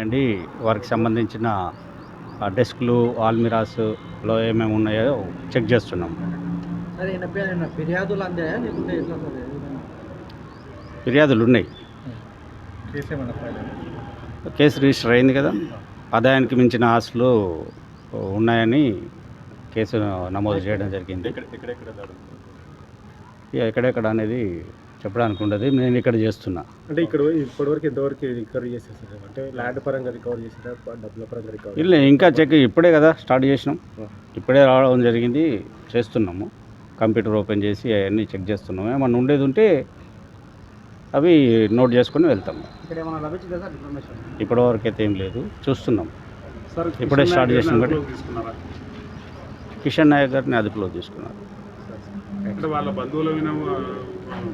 అండి వారికి సంబంధించిన డెస్క్లు ఆల్మిరాస్లో ఏమేమి ఉన్నాయో చెక్ చేస్తున్నాం. ఫిర్యాదులు ఉన్నాయి. కేసు రిజిస్టర్ అయింది కదా. ఆదాయానికి మించిన ఆస్తులు ఉన్నాయని కేసు నమోదు చేయడం జరిగింది. ఇక ఎక్కడెక్కడ అనేది చెప్పడానికి ఉండదు నేను ఇక్కడ చేస్తున్నా. అంటే ఇక్కడ ఇప్పటివరకు ఎంతవరకు రికవరీ చేసేసారు? అంటే ల్యాండ్ పరంగా రికవర్ చేసారా డబ్బుల పరంగా రికవర్ ఇల్లు ఇంకా చెక్ ఇప్పుడే కదా స్టార్ట్ చేసినాం. ఇప్పుడే రావడం జరిగింది. చేస్తున్నాము. కంప్యూటర్ ఓపెన్ చేసి అవన్నీ చెక్ చేస్తున్నాము. ఏమన్నా ఉండేది ఉంటే అవి నోట్ చేసుకొని వెళ్తాం ఇక్కడ ఏమైనా లభించిందా సార్ ఇన్ఫర్మేషన్? ఇప్పటి వరకు అయితే ఏం లేదు. చూస్తున్నాం. సార్ ఇప్పుడే స్టార్ట్ చేసినాం. కిషన్ నాయక్ గారిని అదుపులో తీసుకున్నారు. అంటే వాళ్ళ బంధువుల విన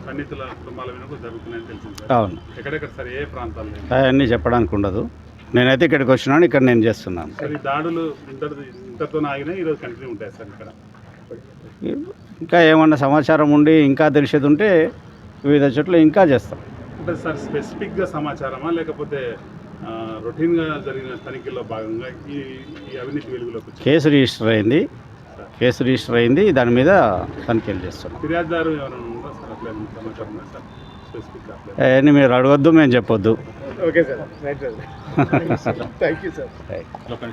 సన్నిహితుల కుటుంబాల విన కూడా జరుగుతున్నాయని తెలిసింది అవును. ఎక్కడెక్కడ సార్ ఏ ప్రాంతాల్లో అవన్నీ చెప్పడానికి ఉండదు. నేనైతే ఇక్కడికి వచ్చినాను ఇక్కడ నేను చేస్తున్నాను. సార్ ఈ దాడులు ఇంటర్ ఇంతటితో ఆగినా ఈరోజు కంటిన్యూ ఉంటాయి సార్ ఇక్కడ? ఇంకా ఏమన్నా సమాచారం ఉండి ఇంకా తెలిసేది ఉంటే వివిధ చోట్ల ఇంకా చేస్తాం. అంటే సార్ స్పెసిఫిక్గా సమాచారమా? లేకపోతే రొటీన్గా జరిగిన తనిఖీల్లో భాగంగా ఈ అవినీతి వెలుగులోకి కేసు రిజిస్టర్ అయింది. కేసు రిజిస్టర్ అయింది దాని మీద తనిఖీలు చేస్తున్నాం. అవన్నీ మీరు అడగొద్దు మేము చెప్పొద్దు. Okay sir. Thank you sir.